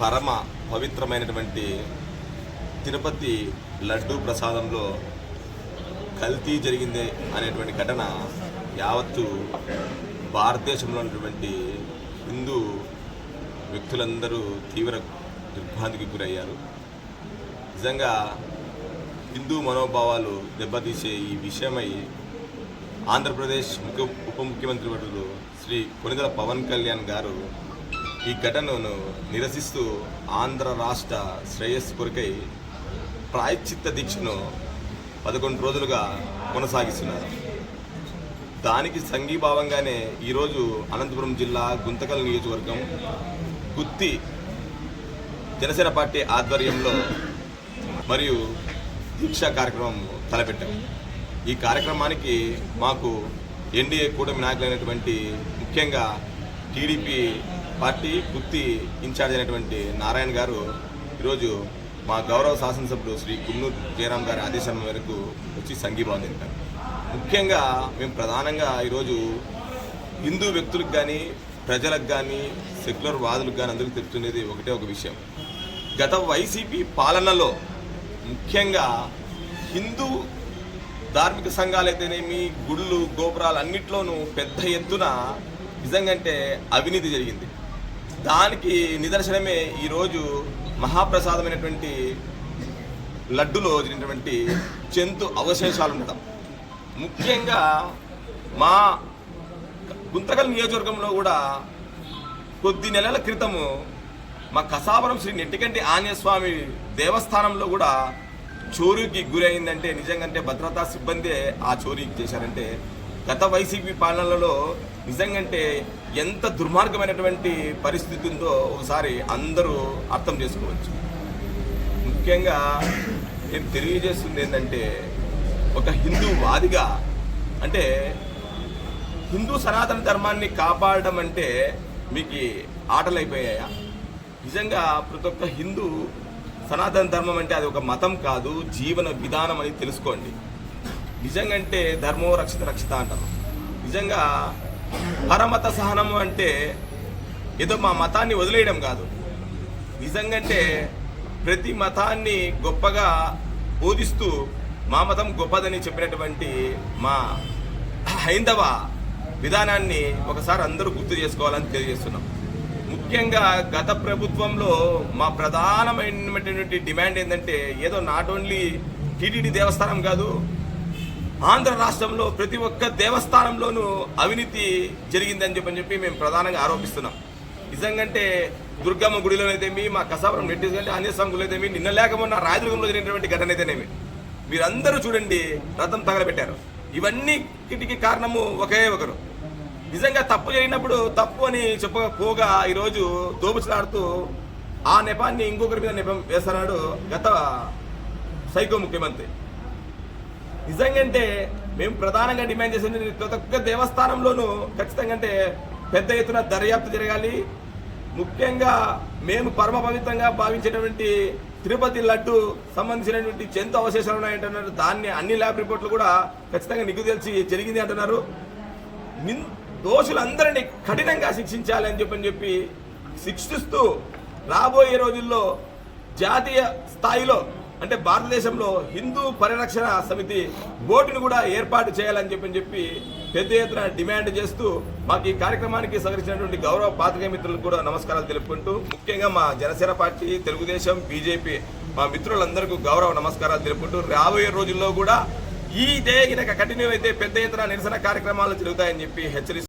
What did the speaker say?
పరమ పవిత్రమైనటువంటి తిరుపతి లడ్డూ ప్రసాదంలో కల్తీ జరిగింది అనేటువంటి ఘటన యావత్తు భారతదేశంలో ఉన్నటువంటి హిందూ వ్యక్తులందరూ తీవ్ర దిగ్భ్రాంతికి గురయ్యారు. నిజంగా హిందూ మనోభావాలు దెబ్బతీసే ఈ విషయమై ఆంధ్రప్రదేశ్ ముఖ్య ఉప ముఖ్యమంత్రి వర్యులు శ్రీ కొనిదల పవన్ కళ్యాణ్ గారు ఈ ఘటనను నిరసిస్తూ ఆంధ్ర రాష్ట్ర శ్రేయస్సు కొరకై ప్రాయశ్చిత్త దీక్షను పదకొండు రోజులుగా కొనసాగిస్తున్నారు. దానికి సంఘీభావంగానే ఈరోజు అనంతపురం జిల్లా గుంతకల్ నియోజకవర్గం గుత్తి జనసేన పార్టీ ఆధ్వర్యంలో మరియు దీక్షా కార్యక్రమం తలపెట్టాం. ఈ కార్యక్రమానికి మాకు ఎన్డీఏ కూటమి నాయకులైనటువంటి ముఖ్యంగా టీడీపీ పార్టీ గుత్తి ఇన్ఛార్జ్ అయినటువంటి నారాయణ గారు ఈరోజు మా గౌరవ శాసనసభ్యుడు శ్రీ గున్నూరు జయరాం గారి ఆదేశం మేరకు వచ్చి సంఘీభావం తెలిపారు ముఖ్యంగా మేము ప్రధానంగా ఈరోజు హిందూ వ్యక్తులకు కానీ ప్రజలకు కానీ సెక్యులర్ వాదులకు కానీ అందరికీ తెలుపుతున్నది ఒకటే ఒక విషయం. గత వైసీపీ పాలనలో ముఖ్యంగా హిందూ ధార్మిక సంఘాలైతేనేమి గుళ్ళు గోపురాలు అన్నిట్లోనూ పెద్ద ఎత్తున నిజంగంటే అవినీతి జరిగింది. దానికి నిదర్శనమే ఈరోజు మహాప్రసాదమైనటువంటి లడ్డులో జరిగినటువంటి జంతు అవశేషాలు ఉండడం ముఖ్యంగా మా గుంతకల్ నియోజకవర్గంలో కూడా కొద్ది నెలల క్రితము మా కసాపురం శ్రీ నెట్టికంటి ఆంజనేయస్వామి దేవస్థానంలో కూడా చోరీకి గురైందంటే నిజంగా భద్రతా సిబ్బందే ఆ చోరీకి చేశారంటే గత వైసీపీ పాలనలో నిజంగంటే ఎంత దుర్మార్గమైనటువంటి పరిస్థితి ఉందో ఒకసారి అందరూ అర్థం చేసుకోవచ్చు. ముఖ్యంగా నేను తెలియజేస్తుంది ఏంటంటే ఒక హిందూ వాదిగా అంటే హిందూ సనాతన ధర్మాన్ని కాపాడడం అంటే మీకు ఆటలు నిజంగా ప్రతి ఒక్క హిందూ సనాతన ధర్మం అంటే అది ఒక మతం కాదు జీవన విధానం అని తెలుసుకోండి. నిజంగా అంటే ధర్మో రక్షిత రక్షిత అంటారు. నిజంగా పరమత సహనం అంటే ఏదో మా మతాన్ని వదిలేయడం కాదు. నిజంగా అంటే ప్రతి మతాన్ని గొప్పగా బోధిస్తూ మా మతం గొప్పదని చెప్పినటువంటి మా హైందవ విధానాన్ని ఒకసారి అందరూ గుర్తు చేసుకోవాలని తెలియజేస్తున్నాం. ముఖ్యంగా గత ప్రభుత్వంలో మా ప్రధానమైనటువంటి డిమాండ్ ఏంటంటే ఏదో నాట్ ఓన్లీ టీటీడీ దేవస్థానం కాదు ఆంధ్ర రాష్ట్రంలో ప్రతి ఒక్క దేవస్థానంలోనూ అవినీతి జరిగిందని చెప్పని చెప్పి మేము ప్రధానంగా ఆరోపిస్తున్నాం. నిజంగంటే దుర్గమ్మ గుడిలోనైతేమి మా కసాపురం నెట్టి కంటే ఆంజనేయ నిన్న లేకమొన్న రాయదుర్గంలో జరిగినటువంటి ఘటన అయితేనేమి మీరందరూ చూడండి రథం తగలబెట్టారు. ఇవన్నీటికి కారణము ఒకే ఒకరు. నిజంగా తప్పు జరిగినప్పుడు తప్పు అని చెప్పకపోగా ఈరోజు దోబుచలాడుతూ ఆ నెపాన్ని ఇంకొకరి మీద నెపం వేస్తున్నాడు గత సైకో ముఖ్యమంత్రి. నిజంగా అంటే మేము ప్రధానంగా డిమాండ్ చేసేది ప్రతి ఒక్క దేవస్థానంలోనూ ఖచ్చితంగా అంటే పెద్ద ఎత్తున దర్యాప్తు జరగాలి. ముఖ్యంగా మేము పరమ పవిత్రంగా భావించేటువంటి తిరుపతి లడ్డు సంబంధించినటువంటి చెంత అవశేషాలు ఉన్నాయంటున్నారు. దాన్ని అన్ని ల్యాబ్ రిపోర్ట్లు కూడా ఖచ్చితంగా నిగ్గు తెలిసి జరిగింది అంటున్నారు. దోషులందరినీ కఠినంగా శిక్షించాలి అని చెప్పని చెప్పి శిక్షిస్తూ రాబోయే రోజుల్లో జాతీయ స్థాయిలో అంటే భారతదేశంలో హిందూ పరిరక్షణ సమితి బోర్డును కూడా ఏర్పాటు చేయాలని చెప్పని చెప్పి పెద్ద ఎత్తున డిమాండ్ చేస్తూ మాకు ఈ కార్యక్రమానికి సహకరించినటువంటి గౌరవ పాతిక మిత్రులకు కూడా నమస్కారాలు తెలుపుకుంటూ ముఖ్యంగా మా జనసేన పార్టీ తెలుగుదేశం బీజేపీ మా మిత్రులందరికీ గౌరవ నమస్కారాలు తెలుపుకుంటూ రాబోయే రోజుల్లో కూడా ఈ దే గినక కంటిన్యూ అయితే పెద్ద ఎత్తున నిరసన కార్యక్రమాలు జరుగుతాయని చెప్పి హెచ్చరిస్తూ